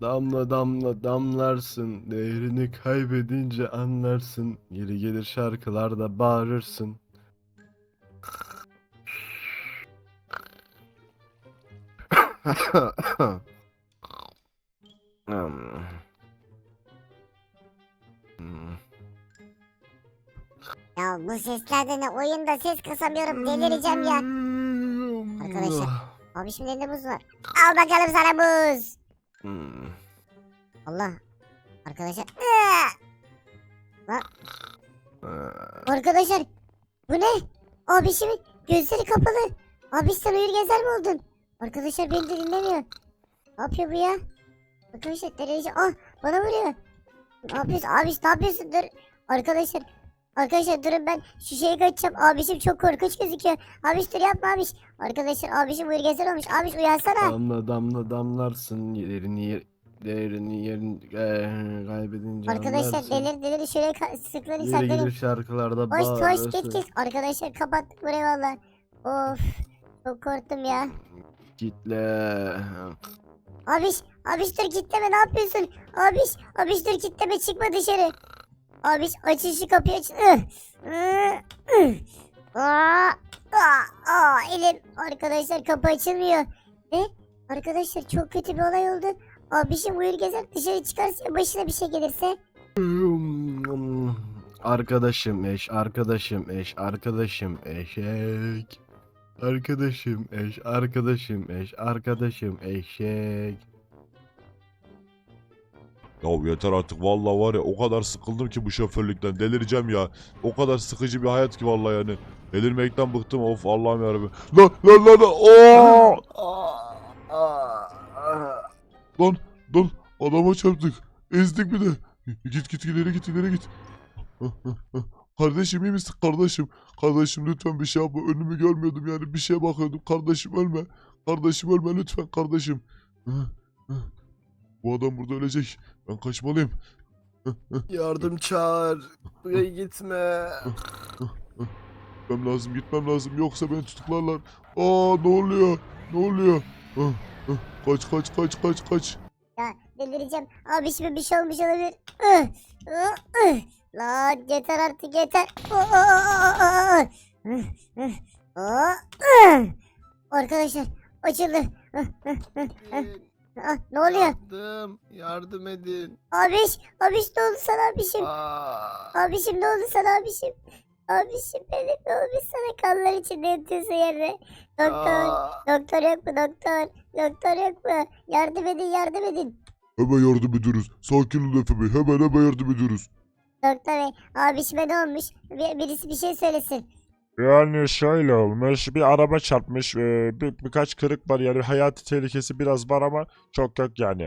Damla damla damlarsın, değerini kaybedince anlarsın. Geri gelir şarkılarda bağırırsın. Hmm. Ya bu seslerde ne oyunda ses kısamıyorum delireceğim ya. Arkadaşlar. Abi şimdi elinde buz var. Al bakalım sana buz. Hmm. Allah. Arkadaşlar. Aa, Arkadaşlar. Bu ne? Abişimin gözleri kapalı. Abi sen uyur gezer mi oldun? Arkadaşlar beni de dinlemiyor. Ne yapıyor bu ya? Arkadaşlar delireceğim. Ah bana vuruyor. Ne yapıyorsun? Abiş ne yapıyorsun? Dur. Arkadaşlar. Arkadaşlar durun ben şu şeye kaçacağım. Abişim çok korkunç gözüküyor. Abiş dur yapma abiş. Arkadaşlar abişim uyur gezer olmuş. Abiş uyansana. Damla damla damlarsın, yerini yer, değerini yerin eh, kaybedince Arkadaşlar anlarsın. delir delir şöyle ka- sıkları gelir şarkılarda Hoş hoş bağırırsın. git git. Arkadaşlar kapattık burayı valla. Of. Çok korktum ya. Kitle. Abiş, abiş dur kitleme ne yapıyorsun? Abiş, abiş dur kitleme çıkma dışarı. Abiş açın şu kapıyı aç. Ih, ih, ih. Aa, aa, aa, elim. Arkadaşlar kapı açılmıyor. Ne? Arkadaşlar çok kötü bir olay oldu. Abişim uyur gezer dışarı çıkarsa başına bir şey gelirse. Arkadaşım eş, arkadaşım eş, arkadaşım eşek. Arkadaşım eş, arkadaşım eş, arkadaşım eşek. Ya yeter artık vallahi var ya o kadar sıkıldım ki bu şoförlükten delireceğim ya. O kadar sıkıcı bir hayat ki vallahi yani. Delirmekten bıktım of Allah'ım yarabbim. Lan lan lan lan Oo! Lan lan adama çarptık. Ezdik bir de. Git git ileri git ileri git. Kardeşim iyi misin kardeşim? Kardeşim lütfen bir şey yapma. Önümü görmüyordum yani bir şeye bakıyordum. Kardeşim ölme. Kardeşim ölme lütfen kardeşim. Bu adam burada ölecek. Ben kaçmalıyım. Yardım çağır. Buraya gitme. Gitmem lazım gitmem lazım yoksa beni tutuklarlar. Aa ne oluyor? Ne oluyor? Ah, ah, Kaç kaç kaç kaç kaç. Ya delireceğim. Abişime bir şey olmuş olabilir. İh. Lan yeter artık yeter. Arkadaşlar açıldı. Ah, ne oluyor? Yardım, yardım edin. Abiş, abiş ne oldu sana abişim? Aa. Abişim ne oldu sana abişim? Abişim benim ne olmuş sana kanlar içinde yatıyorsun yerde. Doktor, Aa. doktor yok mu doktor? Doktor yok mu? Yardım edin yardım edin. Hemen yardım ediyoruz. Sakin olun Efe Bey. Hemen hemen yardım ediyoruz. Doktor bey abişime ne olmuş? Bir, birisi bir şey söylesin. Yani şöyle olmuş bir araba çarpmış e, bir, birkaç kırık var yani hayati tehlikesi biraz var ama çok yok yani.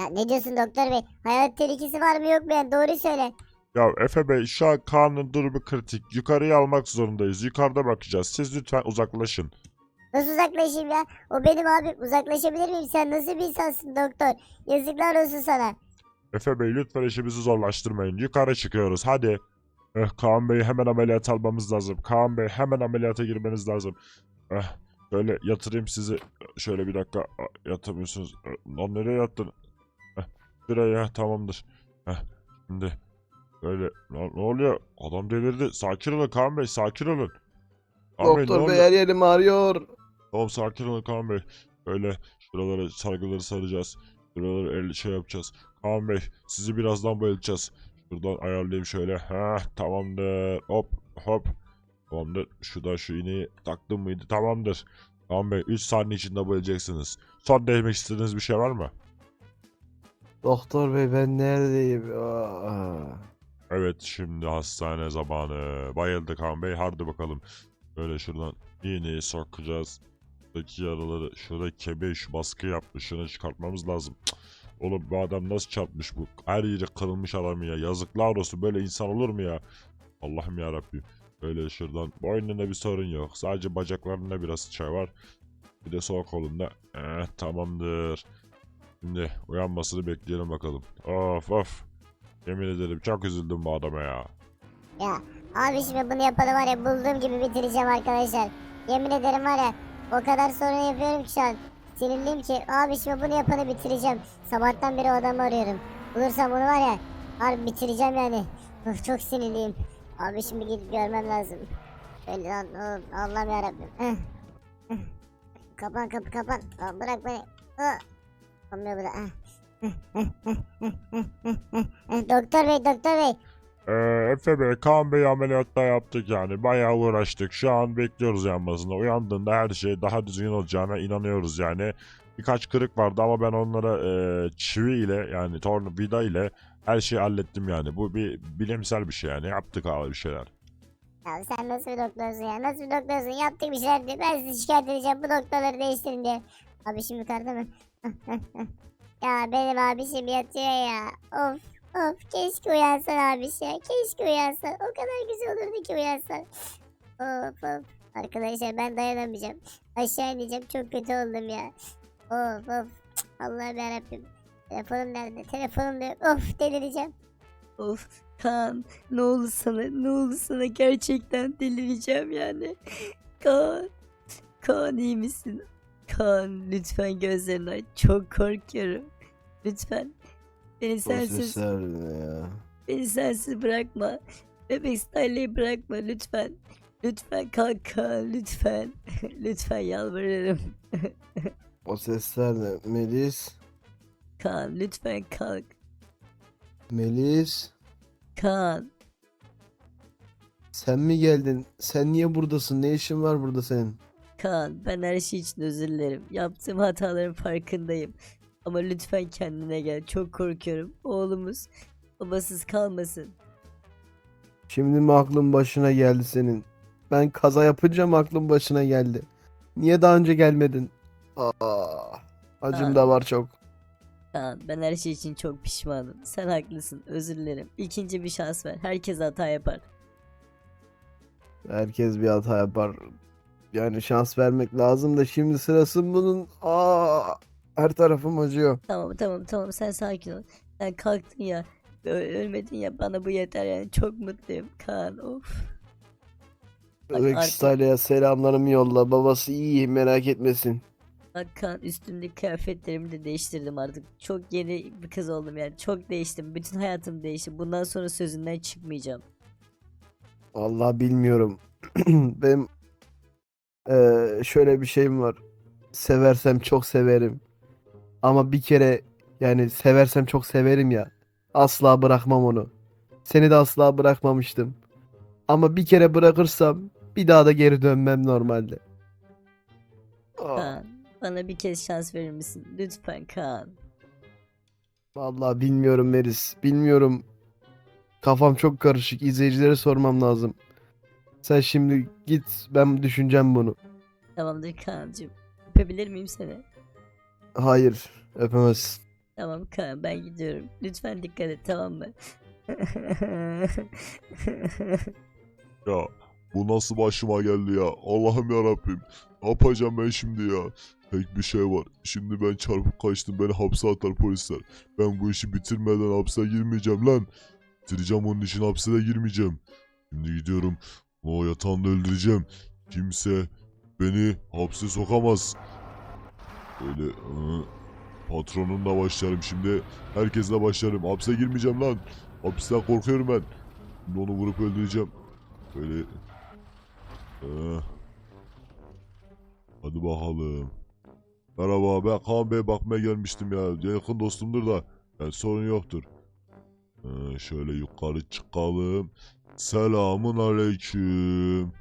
Ya ne diyorsun doktor bey? Hayat tehlikesi var mı yok mu yani doğru söyle. Ya Efe Bey şu an Kaan'ın durumu kritik yukarıya almak zorundayız yukarıda bakacağız siz lütfen uzaklaşın. Nasıl uzaklaşayım ya? O benim abim uzaklaşabilir miyim? Sen nasıl bir insansın doktor? Yazıklar olsun sana. Efe Bey lütfen işimizi zorlaştırmayın yukarı çıkıyoruz hadi. Eh, Kaan Bey hemen ameliyat almamız lazım. Kaan Bey hemen ameliyata girmeniz lazım. Eh, şöyle yatırayım sizi. Şöyle bir dakika Ah, yatamıyorsunuz. Eh, Lan nereye yattın? Eh, şuraya tamamdır. Eh, şimdi böyle lan ne oluyor? Adam delirdi. Sakin olun Kaan Bey sakin olun. Kaan Bey, ne Doktor bey oluyor? her yerim ağrıyor. Tamam sakin olun Kaan Bey. Böyle şuralara sargıları saracağız. Şuraları el şey yapacağız. Kaan Bey sizi birazdan bayılacağız. Şuradan ayarlayayım şöyle. Ha tamamdır. Hop hop. Tamamdır. Şuradan şu iğneyi taktım mıydı? Tamamdır. Kaan Bey 3 saniye içinde bayılacaksınız. Son değmek istediğiniz bir şey var mı? Doktor bey ben neredeyim? Aa. Evet şimdi hastane zamanı. Bayıldı Kaan Bey. Hadi bakalım. Böyle şuradan iğneyi sokacağız. Buradaki yaraları şurada kemiğe şu baskı yapmış. Şunu çıkartmamız lazım. Cık. Oğlum bu adam nasıl çarpmış bu? Her yeri kırılmış adam ya. Yazıklar olsun. Böyle insan olur mu ya? Allah'ım ya Rabbim. Böyle şuradan boynunda bir sorun yok. Sadece bacaklarında biraz şey var. Bir de sol kolunda. Eh, tamamdır. Şimdi uyanmasını bekleyelim bakalım. Of of. Yemin ederim çok üzüldüm bu adama ya. Ya abişime bunu yapanı var ya bulduğum gibi bitireceğim arkadaşlar. Yemin ederim var ya o kadar sorun yapıyorum ki şu an. Sinirliyim ki abi şimdi bunu yapanı bitireceğim. Sabahtan beri o adamı arıyorum. Bulursam bunu var ya harbi bitireceğim yani. Of, çok sinirliyim. Abi şimdi gidip görmem lazım. Öyle lan oğlum, Allah'ım yarabbim. Kapan kapı kapan. Aa, bırak beni. Aa. Olmuyor bu da. Ah. Doktor bey doktor bey. Ee, Efe Bey, Kaan Bey ameliyatta yaptık yani. Bayağı uğraştık. Şu an bekliyoruz yanmasını. Uyandığında her şey daha düzgün olacağına inanıyoruz yani. Birkaç kırık vardı ama ben onlara e, çivi ile yani tornavida ile her şeyi hallettim yani. Bu bir bilimsel bir şey yani. Yaptık abi bir şeyler. Ya sen nasıl bir doktorsun ya? Nasıl bir doktorsun? Yaptık bir şeyler diye. Ben sizi şikayet edeceğim. Bu doktorları değiştirin diye. Abi şimdi yukarıda mı? ya benim abişim yatıyor ya. Of of keşke uyansan abiş ya. Keşke uyansan. O kadar güzel olurdu ki uyansan. Of of. Arkadaşlar ben dayanamayacağım. Aşağı ineceğim. Çok kötü oldum ya. Of of. Allah'ım yarabbim. Telefonum nerede? Telefonum da. Of delireceğim. Of Kaan ne oldu sana ne oldu sana gerçekten delireceğim yani. Kaan Kaan iyi misin? Kaan lütfen gözlerini aç çok korkuyorum. Lütfen beni sensiz sesler ne ya? beni sensiz bırakma. Bebek Style'ı bırakma lütfen. Lütfen kalk Kaan lütfen. lütfen yalvarırım. O sesler ne? Melis? Kaan lütfen kalk. Melis? Kaan Sen mi geldin? Sen niye buradasın? Ne işin var burada senin? Kaan ben her şey için özür dilerim. Yaptığım hataların farkındayım. Ama lütfen kendine gel. Çok korkuyorum. Oğlumuz babasız kalmasın. Şimdi mi aklın başına geldi senin? Ben kaza yapınca aklın başına geldi? Niye daha önce gelmedin? Aa, acım Aa. da var çok. Kaan ben her şey için çok pişmanım. Sen haklısın. Özür dilerim. İkinci bir şans ver. Herkes hata yapar. Herkes bir hata yapar. Yani şans vermek lazım da şimdi sırası mı bunun. Aa, her tarafım acıyor. Tamam tamam tamam sen sakin ol. Sen kalktın ya. Ö- ölmedin ya bana bu yeter yani. Çok mutluyum Kaan of. Bak Rex artık- selamlarımı yolla. Babası iyi merak etmesin. Bak Kaan üstümdeki kıyafetlerimi de değiştirdim artık. Çok yeni bir kız oldum yani. Çok değiştim. Bütün hayatım değişti. Bundan sonra sözünden çıkmayacağım. Vallahi bilmiyorum. Benim eee, şöyle bir şeyim var. Seversem çok severim. Ama bir kere yani seversem çok severim ya. Asla bırakmam onu. Seni de asla bırakmamıştım. Ama bir kere bırakırsam bir daha da geri dönmem normalde. Aa, Kaan bana bir kez şans verir misin? Lütfen Kaan. vallahi bilmiyorum Meris. Bilmiyorum. Kafam çok karışık. İzleyicilere sormam lazım. Sen şimdi git ben düşüneceğim bunu. Tamamdır Kaan'cığım. Öpebilir miyim seni? Hayır, öpemezsin. Tamam Kaan ben gidiyorum. Lütfen dikkat et tamam mı? Ya bu nasıl başıma geldi ya? Allah'ım ya Rabbim. Ne yapacağım ben şimdi ya? Tek bir şey var. Şimdi ben çarpıp kaçtım. Beni hapse atar polisler. Ben bu işi bitirmeden hapse girmeyeceğim lan. Bitireceğim onun için hapse de girmeyeceğim. Şimdi gidiyorum. O yatağında öldüreceğim. Kimse beni hapse sokamaz. Böyle ıı, patronunla başlarım şimdi. Herkesle başlarım. Hapse girmeyeceğim lan. Hapisten korkuyorum ben. Şimdi onu vurup öldüreceğim. Böyle... Ee, hadi bakalım. Merhaba ben Kaan Bey bakmaya gelmiştim ya. Yakın dostumdur da. Yani sorun yoktur. Ee, şöyle yukarı çıkalım. Selamun aleyküm.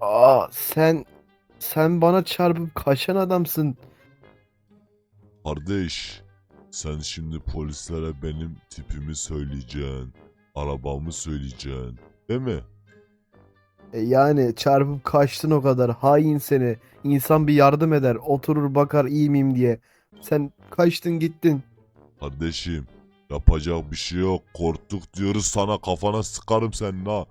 Aa, sen sen bana çarpıp kaçan adamsın. Kardeş, sen şimdi polislere benim tipimi söyleyeceksin. Arabamı söyleyeceksin. Değil mi? E yani çarpıp kaçtın o kadar. Hain seni. İnsan bir yardım eder. Oturur bakar iyi miyim diye. Sen kaçtın gittin. Kardeşim, yapacak bir şey yok. Korktuk diyoruz sana kafana sıkarım senin ha.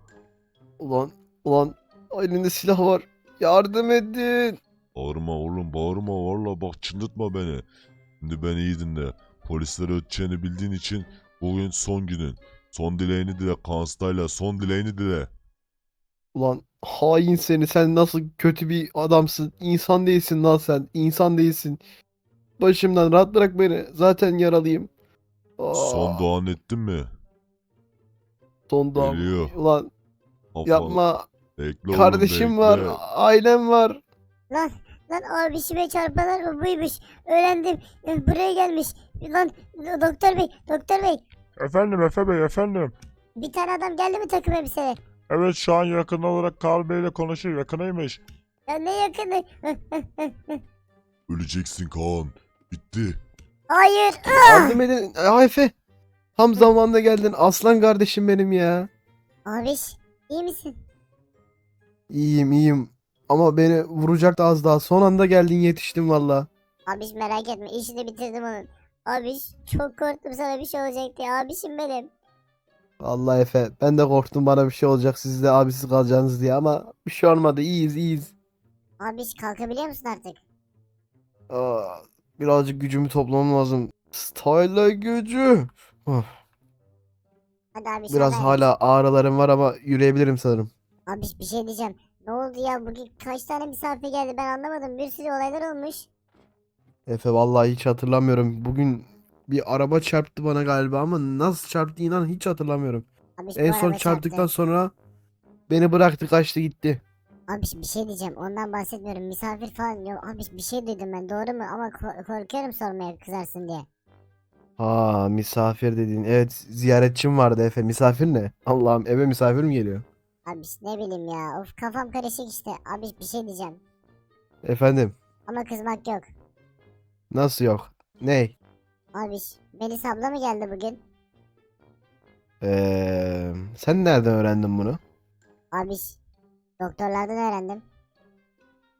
Ulan ulan elinde silah var. Yardım edin. Bağırma oğlum bağırma valla bak çıldırtma beni. Şimdi beni iyi dinle. Polislere öteceğini bildiğin için bugün son günün. Son dileğini dile Kanstayla son dileğini dile. Ulan hain seni sen nasıl kötü bir adamsın. İnsan değilsin lan sen. İnsan değilsin. Başımdan rahat bırak beni. Zaten yaralıyım. Aa, Son duan ettin mi? son doğum. Geliyor. Ulan Kafan- yapma. Bekle oğlum, Kardeşim var. bekle. Ailem var. Lan lan abişime çarpanlar mı buymuş. Öğrendim. Buraya gelmiş. Lan doktor bey doktor bey. Efendim Efe Bey efendim. Bir tane adam geldi mi takım elbiseli? Evet şu an yakın olarak Karl Bey ile konuşuyor yakınıymış. Ya ne yakını? Öleceksin Kaan. Bitti. Hayır. Yardım edin. Aa, Efe. Tam zamanında geldin. Aslan kardeşim benim ya. Abiş iyi misin? İyiyim iyiyim. Ama beni vuracaktı az daha. Son anda geldin yetiştim valla. Abiş merak etme işini bitirdim onun. Abiş çok korktum sana bir şey olacak diye. Abişim benim. Vallahi Efe. Ben de korktum bana bir şey olacak. Siz de abisiz kalacaksınız diye ama bir şey olmadı. İyiyiz iyiyiz. Abiş kalkabiliyor musun artık? Aa, birazcık gücümü toplamam lazım. Style gücü. Of, Hadi abiş. Biraz hadi hala ağrılarım var ama yürüyebilirim sanırım. Abiş bir şey diyeceğim. Ne oldu ya bugün kaç tane misafir geldi ben anlamadım. Bir sürü olaylar olmuş. Efe vallahi hiç hatırlamıyorum. Bugün bir araba çarptı bana galiba ama nasıl çarptı inan hiç hatırlamıyorum. Abiş En son çarptıktan çarptı. sonra beni bıraktı kaçtı gitti. Abiş bir şey diyeceğim ondan bahsetmiyorum. Misafir falan yok. Abiş bir şey duydum ben doğru mu? Ama ko- korkuyorum sormaya kızarsın diye. Ha misafir dediğin. Evet ziyaretçim vardı Efe. Misafir ne? Allah'ım eve misafir mi geliyor? Abiş ne bileyim ya. Of kafam karışık işte. Abiş bir şey diyeceğim. Efendim Ama kızmak yok. nasıl yok? Ney? Abiş Melis abla mı geldi bugün? Ee, sen nereden öğrendin bunu? Abiş doktorlardan öğrendim.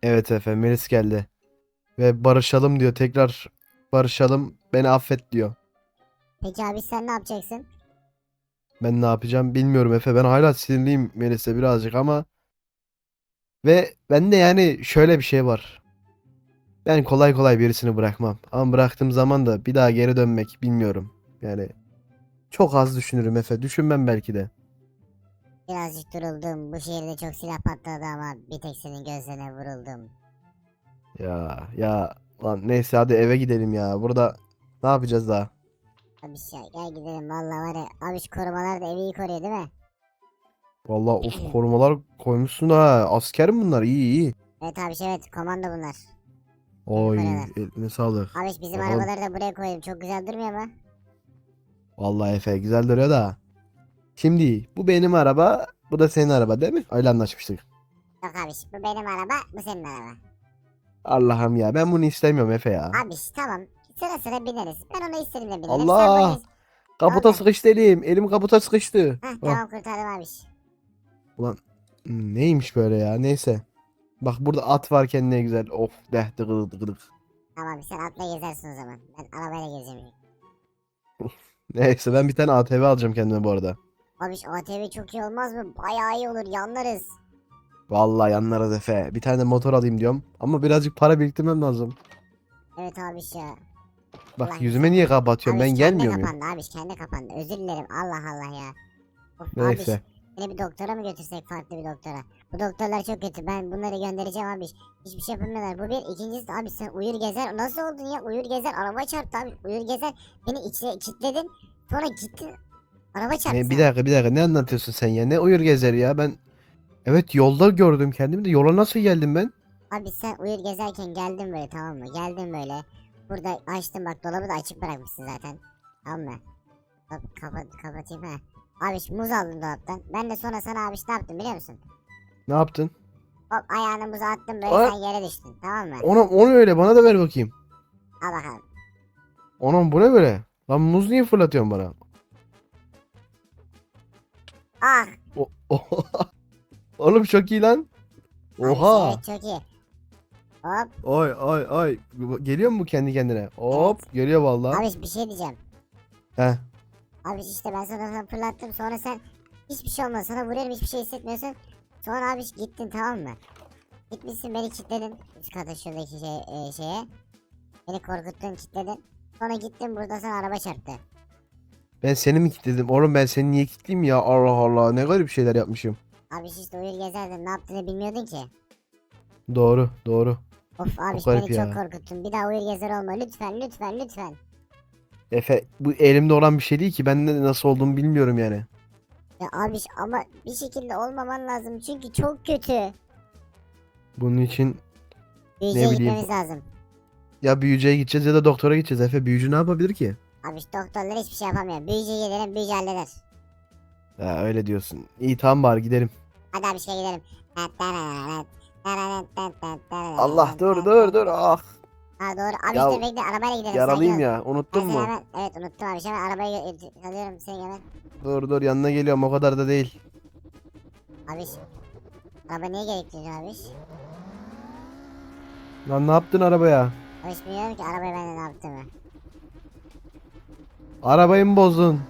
Evet Efe Melis geldi. Ve barışalım diyor. Tekrar barışalım. Beni affet diyor. Peki abi sen ne yapacaksın? Ben ne yapacağım bilmiyorum Efe. Ben hala sinirliyim Melis'e birazcık ama ve ben de yani şöyle bir şey var. Ben kolay kolay birisini bırakmam. Ama bıraktığım zaman da bir daha geri dönmek bilmiyorum. Yani çok az düşünürüm Efe. Düşünmem belki de. Birazcık duruldum. Bu şehirde çok silah patladı ama bir tek senin gözlerine vuruldum. Ya ya lan neyse hadi eve gidelim ya. Burada ne yapacağız daha? Abiş ya gel gidelim valla var ya. Abiş korumalar da evi iyi koruyor değil mi? Vallahi of korumalar koymuşsun ha. Asker mi bunlar? İyi iyi. Evet abiş evet komando bunlar. Oy koruyorlar. eline sağlık. Abiş bizim Bakalım. arabaları da buraya koyayım. Çok güzel durmuyor mu? Vallahi Efe güzel duruyor da. Şimdi bu benim araba, bu da senin araba değil mi? Öyle anlaşmıştık. Yok abiş bu benim araba bu senin araba. Allah'ım ya ben bunu istemiyorum Efe ya. Abiş tamam sıra sıra bineriz. Ben ona istediğimde binerim. Allah! Sen bana- Kaputa Abi. sıkıştı elim. Elim kaputa sıkıştı. Heh, Ah, tamam kurtardım abiş. neymiş böyle ya neyse. Bak burada at varken ne güzel. Of deh dıgıdık dıgıdık. Tamam sen atla gezersin o zaman. Ben arabayla gezeceğim. Neyse ben bir tane ATV alacağım kendime bu arada. Abiş ATV çok iyi olmaz mı? Bayağı iyi olur yanlarız. Vallahi yanlara Efe. Bir tane de motor alayım diyorum. Ama birazcık para biriktirmem lazım. Evet abiş ya. Bak Ulan yüzüme niye kapatıyorsun? Ben gelmiyor muyum? kapandı abiş kendi kapandı. Özür dilerim Allah Allah ya. Of, Neyse. Beni bir doktora mı götürsek farklı bir doktora? Bu doktorlar çok kötü ben bunları göndereceğim abiş. Hiçbir şey yapamıyorlar. Bu bir. ikincisi abi sen uyur gezer. Nasıl oldun ya? Uyur gezer araba çarptı abi. Uyur gezer beni içine kilitledin. Sonra gittin. Araba çarptı. Ne, bir dakika bir dakika ne anlatıyorsun sen ya? Ne uyur gezer ya? Ben Evet yolda gördüm kendimi de yola nasıl geldim ben? Abi sen uyur gezerken geldin böyle tamam mı? Geldin böyle. Burada açtım bak dolabı da açık bırakmışsın zaten. Tamam mı? Hop kapat, kapatayım ha. Abi muz aldım dolaptan. Ben de sonra sana abi ne yaptım biliyor musun? Ne yaptın? Hop ayağını muza attım böyle Aa! sen yere düştün tamam mı? Ona onu öyle bana da ver bakayım. Al bakalım. Anam bu ne böyle? Lan muz niye fırlatıyorsun bana? Ah! Oğlum çok iyi lan. abi Oha. Evet çok iyi. Hop. Oy oy oy. Geliyor mu bu kendi kendine? Hop geliyor vallahi. Abi bir şey diyeceğim. Heh. Abi işte ben sana sana fırlattım sonra sen hiçbir şey olmaz sana vuruyorum hiçbir şey hissetmiyorsun. Sonra abi gittin tamam mı? Gitmişsin beni kilitledin. Üst kata şuradaki şey, e, şeye. Beni korkuttun kilitledin. Sonra gittin burada sana araba çarptı. Ben seni mi kilitledim? Oğlum ben seni niye kilitleyeyim ya? Allah Allah ne garip şeyler yapmışım. Abi işte uyur gezerdin ne yaptığını bilmiyordun ki. Doğru doğru. Of abi Çok beni garip çok ya. korkuttun. Bir daha uyur gezer olma lütfen lütfen lütfen. Efe bu elimde olan bir şey değil ki. Ben de nasıl olduğumu bilmiyorum yani. Ya abi ama bir şekilde olmaman lazım çünkü çok kötü. Bunun için Büyücüye bileyim. gitmemiz lazım. ya büyücüye gideceğiz ya da doktora gideceğiz. Efe büyücü ne yapabilir ki? Abi işte doktorlar hiçbir şey yapamıyor. Büyücüye gidelim büyücü halleder. Ya öyle diyorsun. İyi tamam bari gidelim. Hadi abi işte gidelim. Allah dur dur dur ah. Ha doğru. Abi Ya, işte bekle arabayla gidelim. Yaralıyım ya unuttun mu? hemen- evet unuttum abi. Şimdi arabayı gö- alıyorum seni hemen. Dur dur yanına geliyorum o kadar da değil. Abi araba niye gerektiriyor abi? Lan ne yaptın arabaya? Abi hiç bilmiyorum ki arabayı ben ne yaptığımı. Arabayı mı bozdun?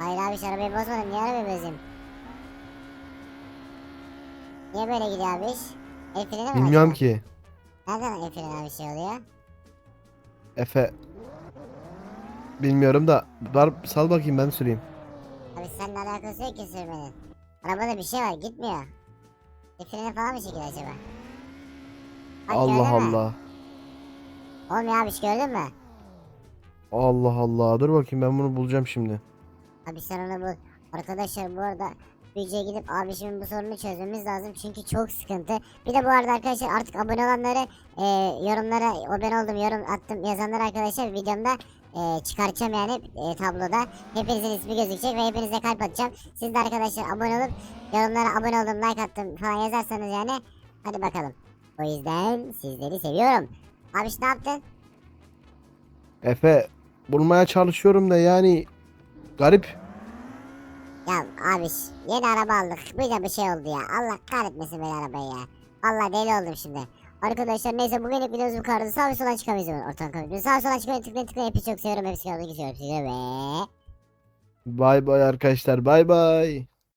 Hayır abi arabayı bozmadım. Niye arabayı bozayım? Niye böyle gidiyor abi iş? El freni mi Bilmiyorum acaba? ki. Nereden el freni abi şey oluyor? Efe. Bilmiyorum da var sal bakayım ben süreyim. Abi seninle alakası yok ki sürmenin. Arabada bir şey var gitmiyor. El freni falan mı çekiyor acaba? Bak, Allah gördün mü? Allah. Olmuyor abi hiç gördün mü? Allah Allah. Dur bakayım ben bunu bulacağım şimdi. Abi sen onu bul. Arkadaşlar bu arada Büyücüye gidip abişimin bu sorunu çözmemiz lazım çünkü çok sıkıntı. Bir de bu arada arkadaşlar artık abone olanları e, yorumlara o oldum yorum attım yazanlar arkadaşlar videomda e, çıkartacağım yani e, tabloda. Hepinizin ismi gözükecek ve hepinize kalp atacağım. Siz de arkadaşlar abone olup yorumlara abone oldum like attım falan yazarsanız yani hadi bakalım. O yüzden sizleri seviyorum. Abiş ne yaptın? Efe bulmaya çalışıyorum da yani garip. Ya abiş yeni araba aldık. De bir şey oldu ya. Allah kahretmesin beni arabayı ya. Allah deli oldum şimdi. Arkadaşlar neyse bugünlük videomuz bu kadardı. Sağ ve sola çıkamayız. Ortadan kamayız. Sağ ve sola çıkmayı tıklayın tıklayın. Hepinizi çok seviyorum. Hepsi kaldı. Hepsi kaldı. Ve... Bay bay arkadaşlar bay bay.